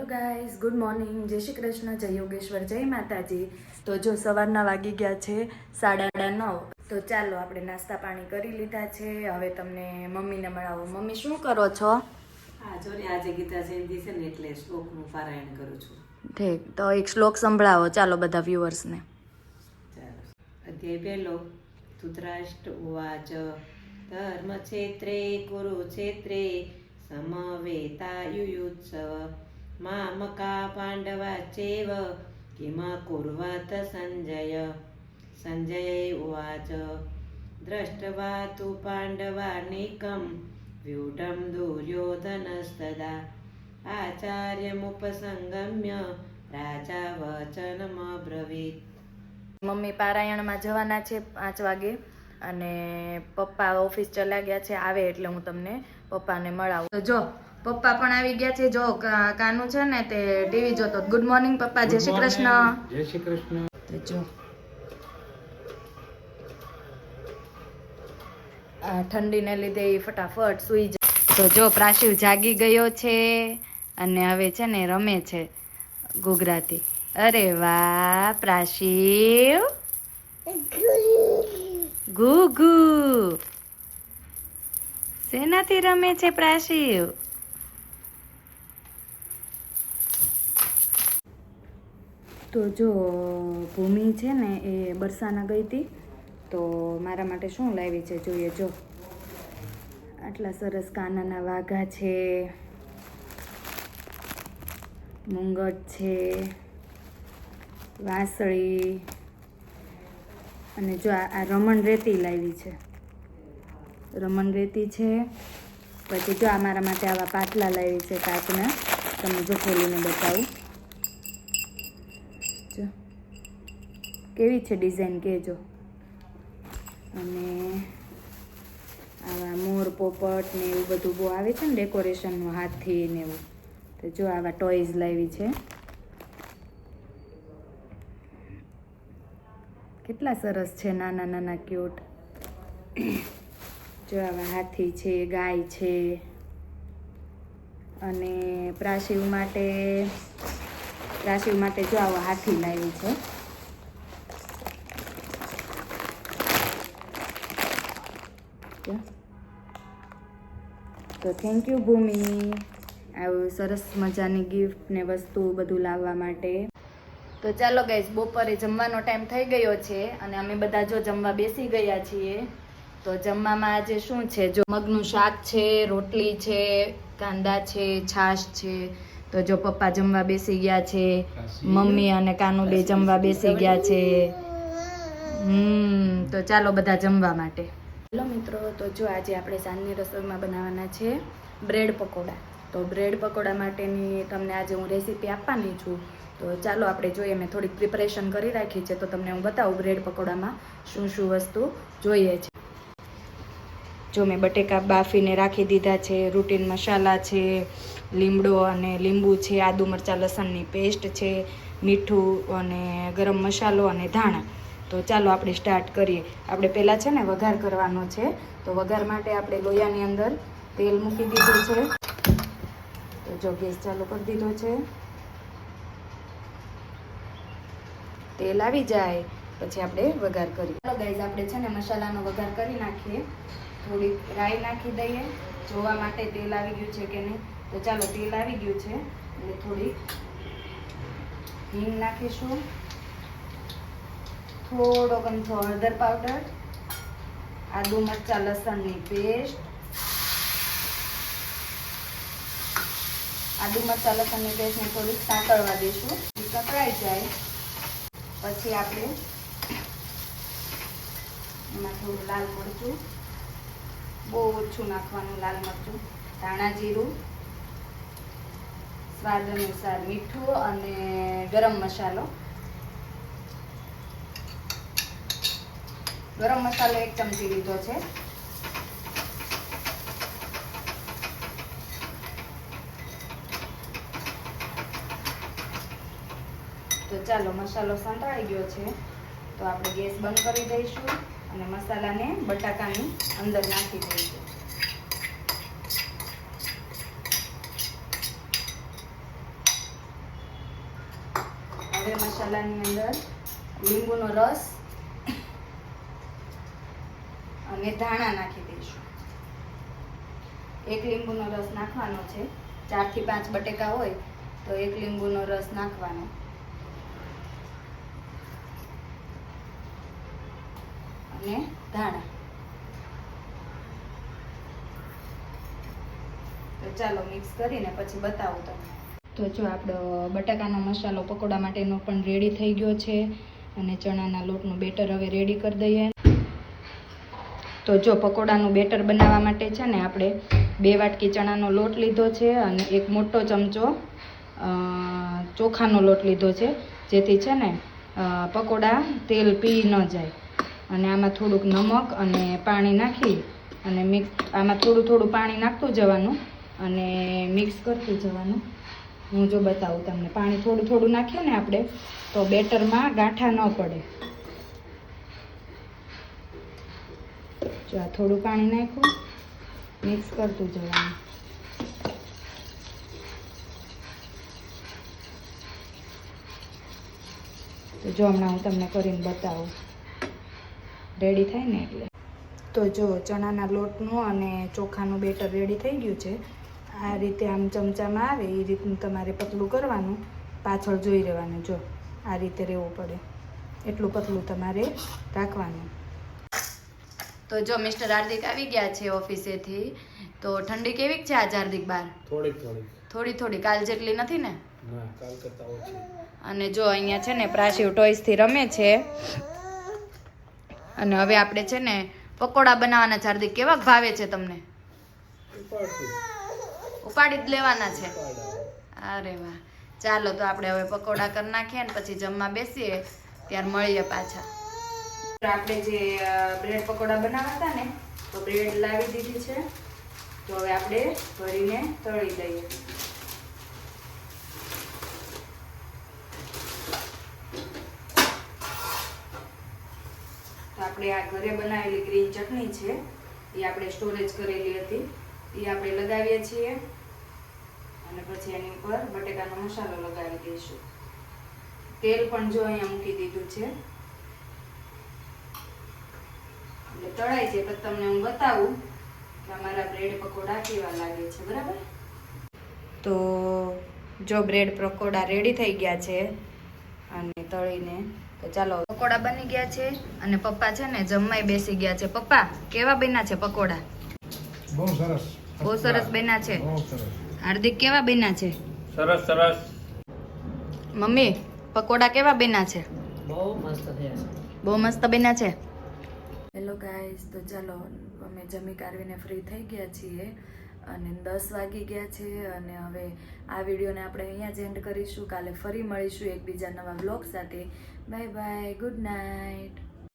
Hello guys good morning. જય શ્રી કૃષ્ણ જય યોગેશ્વર જય માતાજી. તો જો સવારના વાગી ગયા છે સાડા નવ. તો ચાલો આપણે નાસ્તા પાણી કરી લીધા છે. હવે તમને મમ્મીને મળાવો. મમ્મી શું કરો છો? હા જો ને આજે ગીતા જયંતિ છે ને એટલે શ્લોકનું પારાયણ કરું છું. ઠીક. તો એક શ્લોક સંભળાવો. ચાલો બધા વ્યુઅર્સને. ચાલો. અધ્યાય પહેલો. ધૃતરાષ્ટ્ર ઉવાચ. ધર્મક્ષેત્રે કુરુક્ષેત્રે સમવેતાયુયુત્સવ. મામકા પાંડવા पाण्डवाश्चैव કિમ કુર્વત सञ्जय સંજય ઉવાચ દ્રષ્ટવા તુ પાંડવાનિકમ વ્યુઢમ દુર્યોધનસ્તદા આચાર્યમુપસંગમ્ય રાજા વચનમબ્રવીત મમ્મી પારાયણમાં જવાના છે પાંચ વાગે અને પપ્પા ઓફિસ ચલા ગયા છે આવે એટલે હું તમને પપ્પાને મળાવું. તો જો પપ્પા પણ આવી ગયા છે. જો કાનુ છે ને તે ટીવી જોતો. ગુડ મોર્નિંગ પપ્પા. જય શ્રી કૃષ્ણ. જય શ્રી કૃષ્ણ. જો. આ ઠંડીને લીધે એ ફટાફટ સૂઈ જાય તો જો પ્રાશિવ જાગી ગયો છે અને હવે છે ને રમે છે ગુગરાતી અરે વાહ પ્રાશિવ. ગુગુ શેનાથી રમે છે પ્રાશિવ? તો જો ભૂમિ છે ને એ બરસાના ગઈ હતી, તો મારા માટે શું લાવી છે જોઈએ જો. આટલા સરસ કાનાના વાઘા છે, મુંગટ છે, વાસળી, અને જો આ રમણ રેતી લાવી છે. રમણ રેતી છે, પછી જો આ મારા માટે આવા પાટલા લાવી છે કાચના, તમને જો ખોલીને બતાવું. કેવી છે ડિઝાઇન કહેજો. અને આવા મોર પોપટ ને એવું બધું બહુ આવે છે ને ડેકોરેશનનું હાથથી ને એવું. તો જો આવા ટોયઝ લાવી છે. કેટલા સરસ છે, નાના નાના ક્યુટ જો આવા હાથી છે, ગાય છે. અને પ્રાશિવ માટે પ્રાશિવ માટે જો આવા હાથી લાવી છે. જો. તો થેન્ક યુ ભૂમિ. આવું સરસ મજાની ગિફ્ટ ને વસ્તુ બધું લાવવા માટે. તો ચાલો ગાઈઝ બપોરે જમવાનો ટાઈમ થઈ ગયો છે અને અમે બધા જો જમવા બેસી ગયા છીએ તો જમવામાં આજે શું છે? જો મગનું શાક છે રોટલી છે કાંદા છે છાશ છે. તો જો પપ્પા જમવા બેસી ગયા છે મમ્મી અને કાનુ બે જમવા બેસી ગયા છે. હમ તો ચાલો બધા જમવા માટે. હેલો મિત્રો, તો જો આજે આપણે સાંજની રસોઈમાં બનાવવાના છે બ્રેડ પકોડા. તો બ્રેડ પકોડા માટેની તમને આજે હું રેસીપી આપવાની છું. તો ચાલો આપણે જોઈએ, મેં થોડીક પ્રિપરેશન કરી રાખી છે, તો તમને હું બતાવું બ્રેડ પકોડામાં શું શું વસ્તુ જોઈએ છે. જો મેં બટેકા બાફીને રાખી દીધા છે, રૂટીન મસાલા છે, લીમડો અને લીંબુ છે, આદુ મરચાં, લસણની પેસ્ટ છે, મીઠું અને ગરમ મસાલો અને ધાણા. તો ચાલો આપણે સ્ટાર્ટ કરીએ. આપણે પહેલાં છે ને વઘાર કરવાનો છે. તો વઘાર માટે આપણે લોયાની અંદર તેલ મૂકી દીધું છે. તો જો ગેસ ચાલુ કરી દીધો છે. તેલ આવી જાય. પછી આપણે વઘાર કરીએ. ચાલો ગાઈઝ આપણે છે ને મસાલાનો વઘાર કરી નાખીએ. થોડીક રાઈ નાખી દઈએ. જોવા માટે તેલ આવી ગયું છે કે નહીં? તો ચાલો તેલ આવી ગયું છે. એટલે થોડીક હિંગ નાખીશું. થોડો ગમથો હળદર પાવડર આદુ મરચાં લસણની પેસ્ટ આદુ મરચાં લસણની પેસ્ટને થોડીક સાંકળવા દઈશું. સકળાઈ જાય. પછી આપણે એમાં થોડું લાલ મરચું, બહુ ઓછું નાખવાનું લાલ મરચું, ધાણા જીરું, સ્વાદ અનુસાર મીઠું અને ગરમ મસાલો. ગરમ મસાલો એક ચમચી લીધો છે. તો ચાલો મસાલો સંતળાઈ ગયો છે. તો આપણે ગેસ બંધ કરી દઈશું અને મસાલાને બટાકાની અંદર નાખી દઈશું. હવે મસાલાની અંદર લીંબુનો રસ અને ધાણા નાખી દઈશું. એક લીંબુનો રસ નાખવાનો છે. ચારથી પાંચ બટેકા હોય તો એક લીંબુનો રસ નાખવાનો. અને ધાણા. તો ચાલો મિક્સ કરીને પછી બતાવું તમને. તો જો આપણો બટાકાનો મસાલો પકોડા માટેનો પણ રેડી થઈ ગયો છે. અને ચણાના લોટનું બેટર હવે રેડી કરી દઈએ. તો જો પકોડાનું બેટર બનાવવા માટે છે ને આપણે બે વાટકી ચણાનો લોટ લીધો છે અને એક મોટો ચમચો ચોખાનો લોટ લીધો છે, જેથી છે ને પકોડા તેલ પી ન જાય. અને આમાં થોડુંક નમક અને પાણી નાખી અને મિક્સ, આમાં થોડું થોડું પાણી નાખતું જવાનું અને મિક્સ કરતું જવાનું. હું જો બતાવું તમને. પાણી થોડું થોડું નાખીએ ને આપણે, તો બેટરમાં ગાંઠા ન પડે. જો આ થોડું પાણી નાખું મિક્સ કરતું જવાનું. તો જો હમણાં હું તમને કરીને બતાવું. રેડી થાય ને એટલે? તો જો ચણાના લોટનું અને ચોખાનું બેટર રેડી થઈ ગયું છે. આ રીતે આમ ચમચામાં આવે, એ રીતનું તમારે પતલું કરવાનું. પાછળ જોઈ રહેવાનું, જો આ રીતે રહેવું પડે. એટલું પતલું તમારે રાખવાનું. તો જો મિસ્ટર હાર્દિક આવી ગયા છે ઓફિસેથી તો ઠંડી કેવી છે આજ હાર્દિક બાર? થોડી થોડી થોડી થોડી કાલ જેટલી નથી ને? અને જો અહીંયા છે ને પ્રાશિવ ટોયસથી રમે છે. અને હવે આપણે છે ને પકોડા બનાવવાના છે. હાર્દિક કેવા ભાવે છે તમને? ઉપાડી જ લેવાના છે. અરે વાહ. ચાલો તો આપણે હવે પકોડા કરી નાખીએ ને પછી જમવા બેસીએ. ત્યારે મળીએ પાછા. આપણે જે બ્રેડ પકોડા બનાવ્યા હતા ને, તો બ્રેડ લાવી દીધી છે. તો હવે આપણે ભરીને તળી દઈએ તો આપણે આ ઘરે બનાવેલી ગ્રીન ચટણી છે, એ આપણે સ્ટોરેજ કરેલી હતી. એ આપણે લગાવીએ છીએ. અને પછી એની ઉપર બટેકાનો મસાલો લગાવી દઈશું. તેલ પણ જો અહીંયા મૂકી દીધું છે. એટલે તળાય છે પછી તમને હું બતાવું કે અમારા બ્રેડ પકોડા કેવા લાગે છે બરાબર? તો જો બ્રેડ પકોડા રેડી થઈ ગયા છે અને તળીને તો ચાલો પકોડા બની ગયા છે અને પપ્પા છે ને જમવાય બેસી ગયા છે. પપ્પા કેવા બન્યા છે પકોડા? બહુ સરસ. બહુ સરસ બન્યા છે? હાર્દિક કેવા બન્યા છે? સરસ સરસ. મમ્મી પકોડા કેવા બન્યા છે? બહુ મસ્ત થયા છે. બહુ મસ્ત બન્યા છે? હેલો ગાઈસ તો ચાલો, અમે જમી કારવીને ફ્રી થઈ ગયા છીએ અને દસ વાગી ગયા છે અને હવે આ વિડીયોને આપણે અહીંયા જ એન્ડ કરીશું. કાલે ફરી મળીશું એકબીજા નવા બ્લોગ સાથે. Bye bye good night